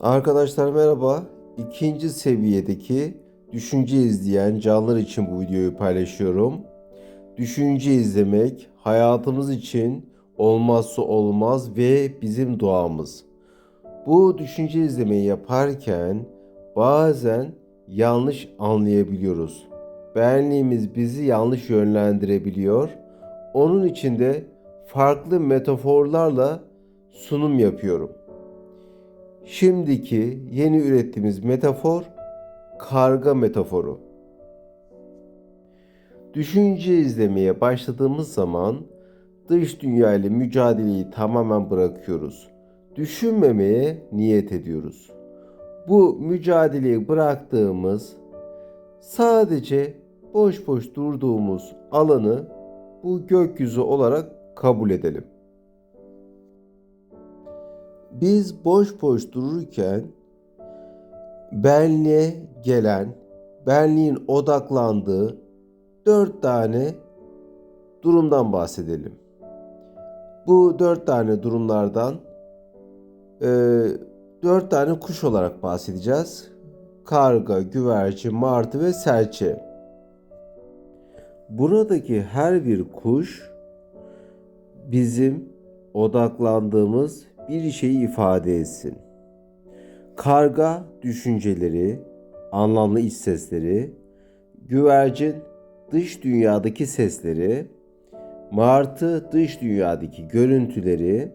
Arkadaşlar merhaba. İkinci seviyedeki düşünce izleyen canlılar için bu videoyu paylaşıyorum. Düşünce izlemek hayatımız için olmazsa olmaz ve bizim doğamız. Bu düşünce izlemeyi yaparken bazen yanlış anlayabiliyoruz. Benliğimiz bizi yanlış yönlendirebiliyor. Onun için de farklı metaforlarla sunum yapıyorum. Şimdiki yeni ürettiğimiz metafor karga metaforu. Düşünce izlemeye başladığımız zaman dış dünya ile mücadeleyi tamamen bırakıyoruz. Düşünmemeye niyet ediyoruz. Bu mücadeleyi bıraktığımız sadece boş boş durduğumuz alanı bu gökyüzü olarak kabul edelim. Biz boş boş dururken benliğe gelen, benliğin odaklandığı dört tane durumdan bahsedelim. Bu dört tane durumlardan e, dört tane kuş olarak bahsedeceğiz. Karga, güvercin, martı ve serçe. Buradaki her bir kuş bizim odaklandığımız bir şeyi ifade etsin. Karga düşünceleri, anlamlı iç sesleri, güvercin dış dünyadaki sesleri, martı dış dünyadaki görüntüleri,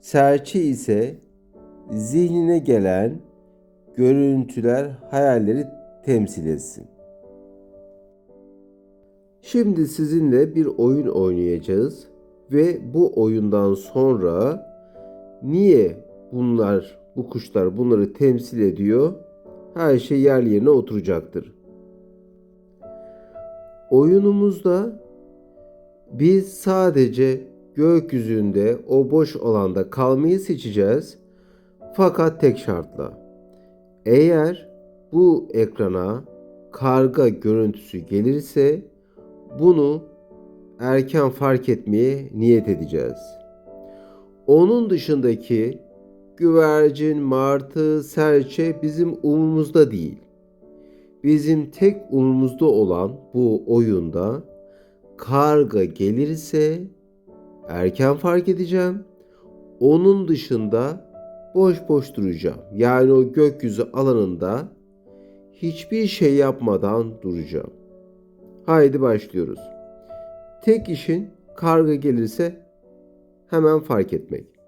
serçe ise zihnine gelen görüntüler, hayalleri temsil etsin. Şimdi sizinle bir oyun oynayacağız ve bu oyundan sonra niye bunlar, bu kuşlar bunları temsil ediyor? Her şey yer yerine oturacaktır. Oyunumuzda biz sadece gökyüzünde o boş alanda kalmayı seçeceğiz. Fakat tek şartla. Eğer bu ekrana karga görüntüsü gelirse bunu erken fark etmeye niyet edeceğiz. Onun dışındaki güvercin, martı, serçe bizim umurumuzda değil. Bizim tek umurumuzda olan bu oyunda karga gelirse erken fark edeceğim. Onun dışında boş boş duracağım. Yani o gökyüzü alanında hiçbir şey yapmadan duracağım. Haydi başlıyoruz. Tek işin karga gelirse hemen fark etmek.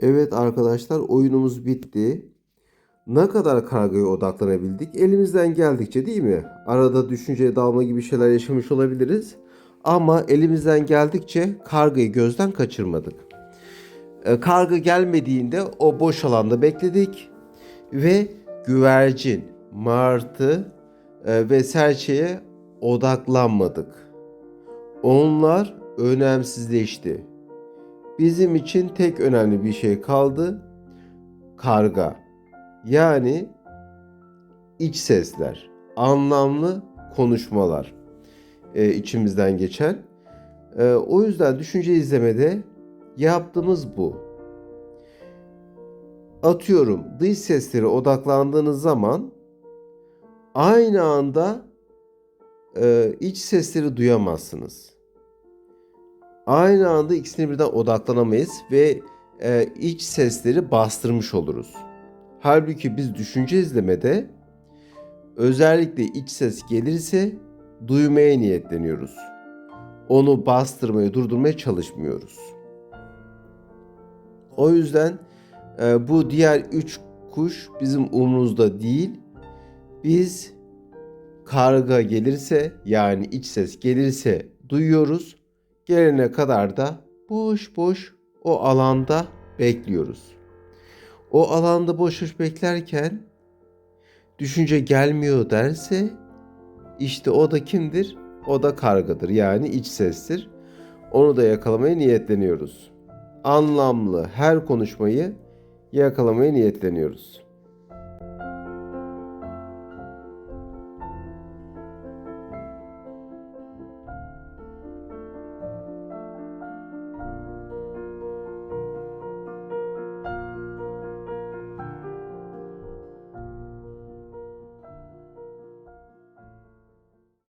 Evet arkadaşlar oyunumuz bitti. Ne kadar kargaya odaklanabildik? Elimizden geldikçe değil mi? Arada düşünceye dalma gibi şeyler yaşamış olabiliriz. Ama elimizden geldikçe kargayı gözden kaçırmadık. E, Karga gelmediğinde o boş alanda bekledik. Ve güvercin, martı e, ve serçeye odaklanmadık. Onlar önemsizleşti. Bizim için tek önemli bir şey kaldı. Karga. Yani iç sesler, anlamlı konuşmalar e, içimizden geçen. E, o yüzden düşünce izlemede yaptığımız bu. Atıyorum dış seslere odaklandığınız zaman aynı anda e, iç sesleri duyamazsınız. Aynı anda ikisine birden odaklanamayız ve e, iç sesleri bastırmış oluruz. Halbuki biz düşünce izlemede özellikle iç ses gelirse duymaya niyetleniyoruz. Onu bastırmaya, durdurmaya çalışmıyoruz. O yüzden e, bu diğer üç kuş bizim umrumuzda değil. Biz karga gelirse yani iç ses gelirse duyuyoruz. Gelene kadar da boş boş o alanda bekliyoruz. O alanda boş boş beklerken düşünce gelmiyor derse işte o da kimdir? O da kargadır yani iç sestir. Onu da yakalamaya niyetleniyoruz. Anlamlı her konuşmayı yakalamaya niyetleniyoruz.